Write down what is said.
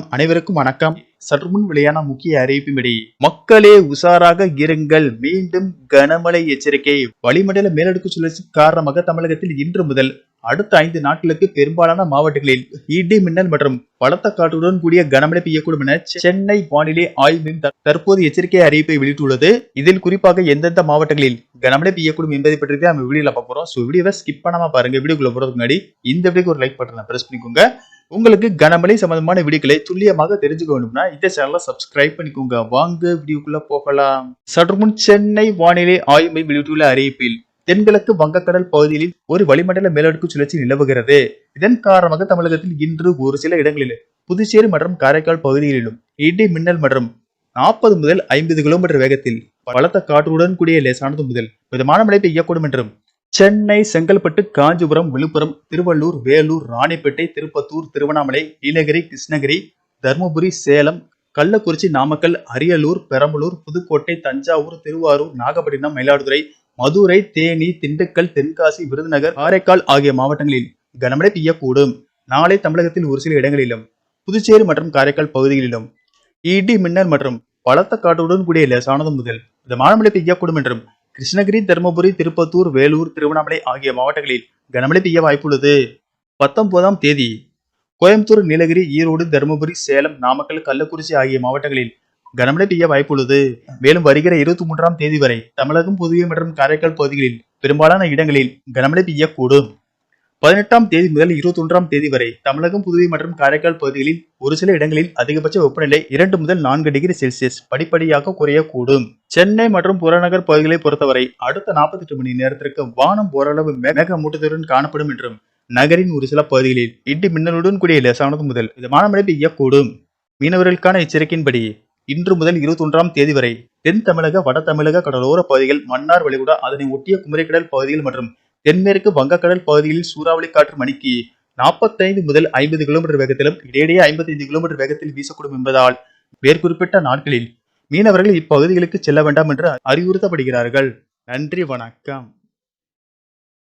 அனைவருக்கும் வணக்கம். சற்று முன் வெளியான முக்கிய அறிவிப்பின்படி மக்களே உஷாராக இருங்கள். மீண்டும் கனமழை எச்சரிக்கை. வளிமண்டல மேலடுக்கு சுழற்சி காரணமாக தமிழகத்தில் இன்று முதல் அடுத்த ஐந்து நாட்களுக்கு பெரும்பாலான மாவட்டங்களில் இடி மின்னல் மற்றும் பலத்த காற்றுடன் கூடிய கனமழை பெய்யக்கூடும் என சென்னை வானிலை ஆய்வு மையம் த- தற்போது எச்சரிக்கை அறிவிப்பை வெளியிட்டுள்ளது. இதில் குறிப்பாக எந்தெந்த மாவட்டங்களில் கனமழை பெய்யக்கூடும் என்பதை பற்றி நம்ம வீடியோல பார்க்க போறோம். ஸோ வீடியோவை ஸ்கிப் பண்ணாம பாருங்க. வீடியோக்குள்ள போறதுக்கு முன்னாடி இந்த வீடியோக்கு ஒரு லைக் பட்டனை பிரஸ் பண்ணிக்கோங்க. உங்களுக்கு கனமழை சம்பந்தமான வீடியோக்களை துல்லியமாக தெரிஞ்சுக்க வேண்டும்னா இந்த சேனலை சப்ஸ்கிரைப் பண்ணிக்கோங்க. வாங்க வீடியோக்குள்ள போகலாம். சற்று முன் சென்னை வானிலை ஆய்வு வெளியிட்டுள்ள அறிவிப்பில் தென்கிழக்கு வங்கக்கடல் பகுதியில் ஒரு வளிமண்டல மேலடுக்கு சுழற்சி நிலவுகிறது. இதன் காரணமாக தமிழகத்தில் இன்று ஒரு சில இடங்களில் புதுச்சேரி மற்றும் காரைக்கால் பகுதிகளிலும் இடி மின்னல் மற்றும் நாற்பது முதல் ஐம்பது கிலோமீட்டர் வேகத்தில் பலத்த காற்றுடன் கூடிய லேசானது முதல் மிதமான மழை பெய்யக்கூடும் என்றும் சென்னை செங்கல்பட்டு காஞ்சிபுரம் விழுப்புரம் திருவள்ளூர் வேலூர் ராணிப்பேட்டை திருப்பத்தூர் திருவண்ணாமலை நீலகிரி கிருஷ்ணகிரி தருமபுரி சேலம் கள்ளக்குறிச்சி நாமக்கல் அரியலூர் பெரம்பலூர் புதுக்கோட்டை தஞ்சாவூர் திருவாரூர் நாகப்பட்டினம் மயிலாடுதுறை மதுரை தேனி திண்டுக்கல் தென்காசி விருதுநகர் காரைக்கால் ஆகிய மாவட்டங்களில் கனமழை பெய்யக்கூடும். நாளை தமிழகத்தில் ஒரு சில இடங்களிலும் புதுச்சேரி மற்றும் காரைக்கால் பகுதிகளிலும் இடி மின்னல் மற்றும் பலத்த காற்றுடன் கூடிய லேசானது முதல். மிதமான மழை பெய்யக்கூடும் என்றும் கிருஷ்ணகிரி தருமபுரி திருப்பத்தூர் வேலூர் திருவண்ணாமலை ஆகிய மாவட்டங்களில் கனமழை பெய்ய வாய்ப்புள்ளது. பத்தொன்பதாம் தேதி கோயம்புத்தூர் நீலகிரி ஈரோடு தருமபுரி சேலம் நாமக்கல் கள்ளக்குறிச்சி ஆகிய மாவட்டங்களில் கனமழை பெய்ய வாய்ப்புள்ளது. மேலும் வருகிற இருபத்தி மூன்றாம் தேதி வரை தமிழகம் புதுவை மற்றும் காரைக்கால் பகுதிகளில் பெரும்பாலான இடங்களில் கனமழை பெய்யக்கூடும். பதினெட்டாம் தேதி முதல் இருபத்தி ஒன்றாம் தேதி வரை தமிழகம் புதுவை மற்றும் காரைக்கால் பகுதிகளில் ஒரு சில இடங்களில் அதிகபட்ச வெப்பநிலை இரண்டு முதல் நான்கு டிகிரி செல்சியஸ் படிப்படியாக குறையக்கூடும். சென்னை மற்றும் புறநகர் பகுதிகளை பொறுத்தவரை அடுத்த 48 மணி நேரத்திற்கு வானம் ஓரளவு மேகமூட்டத்துடன் காணப்படும் என்றும் நகரின் ஒரு சில பகுதிகளில் இடி மின்னலுடன் கூடிய லேசானது முதல் இதமான மழை பெய்யக்கூடும். மீனவர்களுக்கான எச்சரிக்கையின்படி இன்று முதல் இருபத்தி ஒன்றாம் தேதி வரை தென் தமிழக வட தமிழக கடலோர பகுதிகள் மன்னார் வளைகுடா அதனை ஒட்டிய குமரிக்கடல் பகுதிகள் மற்றும் தென்மேற்கு வங்கக்கடல் பகுதியில் சூறாவளி காற்று மணிக்கு 45 முதல் ஐம்பது கிலோமீட்டர் வேகத்திலும் இடையிடையே 55 கிலோமீட்டர் வேகத்தில் வீசக்கூடும் என்பதால் மேற்குறிப்பிட்ட நாட்களில் மீனவர்கள் இப்பகுதிகளுக்கு செல்ல வேண்டாம் என்று அறிவுறுத்தப்படுகிறார்கள். நன்றி வணக்கம்.